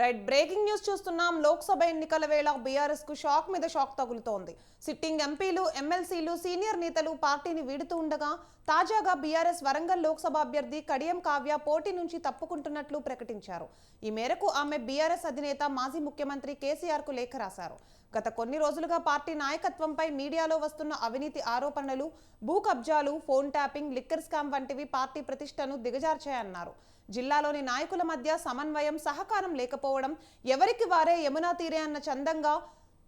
Right breaking news చూస్తున్నాం. లోక్సభ ఎన్నికల వేళ బీఆర్ఎస్కు షాక్ మీద షాక్ తగులుతోంది. సిట్టింగ్ ఎంపీలు ఎమ్మెల్సీలు సీనియర్ నేతలు పార్టీని వీడుతూ ఉండగా తాజాగా బీఆర్ఎస్ వరంగల్ లోక్సభ అభ్యర్థి కడియం కావ్య పోటీ నుంచి తప్పుకుంటున్నట్లు ప్రకటించారు. ఈ మేరకు ఆమె బీఆర్ఎస్ అధినేత మాజీ ముఖ్యమంత్రి కేసీఆర్కు లేఖ రాశారు. గత కొన్ని రోజులుగా పార్టీ నాయకత్వంపై మీడియాలో వస్తున్న అవినీతి ఆరోపణలు భూ కబ్జాలు ఫోన్ ట్యాపింగ్ లిక్కర్ స్కామ్ వంటివి పార్టీ ప్రతిష్టను దిగజార్చాయన్నారు. జిల్లాలోని నాయకుల మధ్య సమన్వయం సహకారం లేకపోవడం ఎవరికి వారే యమునా తీరే అన్న చందంగా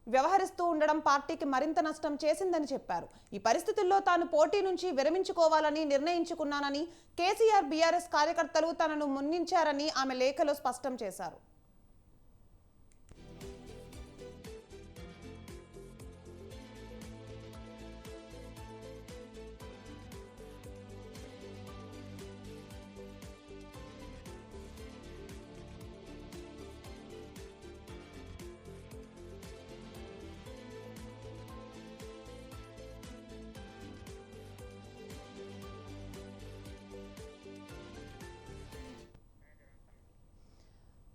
వ్యవహరిస్తూ ఉండడం పార్టీకి మరింత నష్టం చేసిందని చెప్పారు. ఈ పరిస్థితుల్లో తాను పోటీ నుంచి విరమించుకోవాలని నిర్ణయించుకున్నానని కేసీఆర్ బీఆర్ఎస్ కార్యకర్తలు తనను మున్నించారని ఆమె లేఖలో స్పష్టం చేశారు.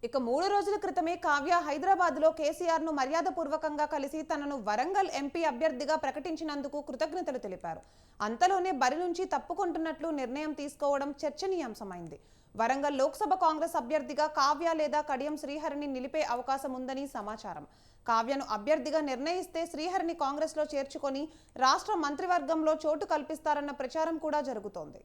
ఇక మూడు రోజుల క్రితమే కావ్య హైదరాబాద్లో కేసీఆర్ను కేసీఆర్ను మర్యాదపూర్వకంగా కలిసి తనను వరంగల్ ఎంపీ అభ్యర్థిగా ప్రకటించినందుకు కృతజ్ఞతలు తెలిపారు. అంతలోనే బరి నుంచి తప్పుకుంటున్నట్లు నిర్ణయం తీసుకోవడం చర్చనీయాంశమైంది. వరంగల్ లోక్సభ కాంగ్రెస్ అభ్యర్థిగా కావ్య లేదా కడియం శ్రీహరిని నిలిపే అవకాశం ఉందని సమాచారం. కావ్యను అభ్యర్థిగా నిర్ణయిస్తే శ్రీహరిని కాంగ్రెస్లో చేర్చుకొని రాష్ట్ర మంత్రివర్గంలో చోటు కల్పిస్తారన్న ప్రచారం కూడా జరుగుతోంది.